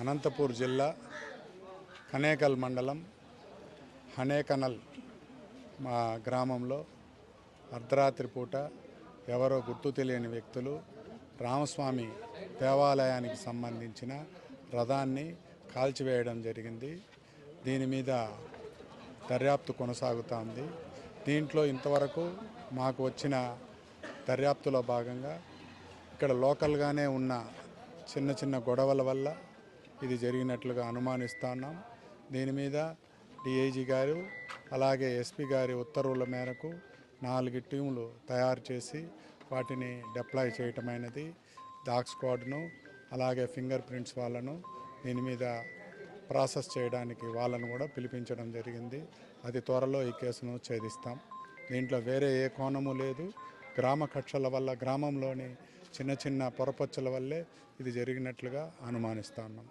అనంతపూర్ జిల్లా కనేకల్ మండలం హనేకనల్ మా గ్రామంలో అర్ధరాత్రి పూట ఎవరో గుర్తు తెలియని వ్యక్తులు రామస్వామి దేవాలయానికి సంబంధించిన రథాన్ని కాల్చివేయడం జరిగింది. దీని మీద దర్యాప్తు కొనసాగుతోంది. దీంట్లో ఇంతవరకు మాకు వచ్చిన దర్యాప్తులో భాగంగా ఇక్కడ లోకల్గానే ఉన్న చిన్న చిన్న గొడవల వల్ల ఇది జరిగినట్లుగా అనుమానిస్తున్నాం. దీని మీద డిఐజీ గారు అలాగే ఎస్పీ గారి ఉత్తర్వుల మేరకు నాలుగు టీములు తయారు చేసి వాటిని డిప్లాయ్ చేయటమైనది డాగ్ స్క్వాడ్ను అలాగే ఫింగర్ ప్రింట్స్ వాళ్ళను దీని మీద ప్రాసెస్ చేయడానికి వాళ్ళను కూడా పిలిపించడం జరిగింది. అది త్వరలో ఈ కేసును ఛేదిస్తాం. దీంట్లో వేరే ఏ కోణము లేదు. గ్రామ కక్షల వల్ల గ్రామంలోని చిన్న చిన్న పొరపచ్చుల వల్లే ఇది జరిగినట్లుగా అనుమానిస్తాను